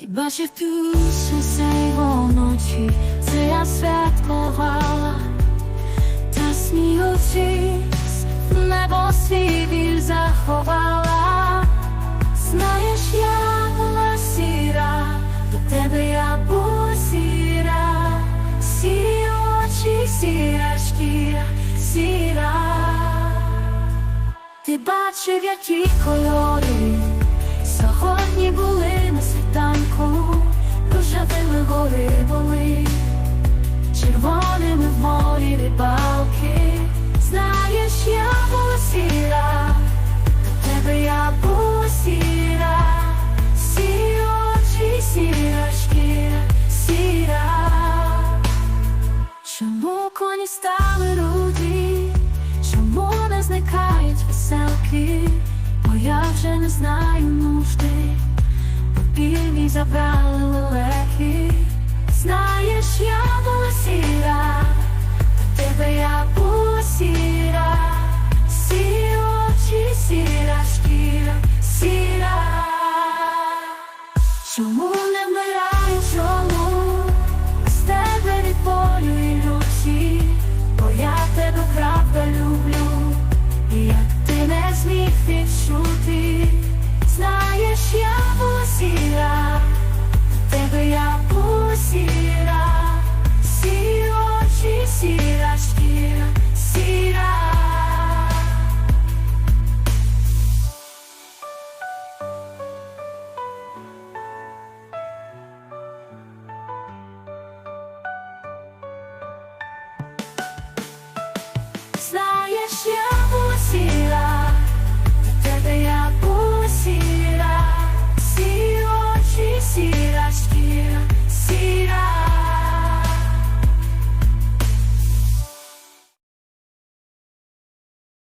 Ти бачив ту сиву ночі, це я святкувала, та сміючись, в небо свій заховала. Знаєш, я була сіра, до тебе я була сіра, сірі очі, сіра шкіра, сіра. Ти бачив, які кольори морі рибалки. Знаєш, я була сіра, тебе я була сіра, сірі очі, сіра шкіра, сіра. Чому коні стали руді? Чому не зникають веселки? Бо я вже не знаю нужди, бо біль забрали лелеки. Знаєш, я була сіра,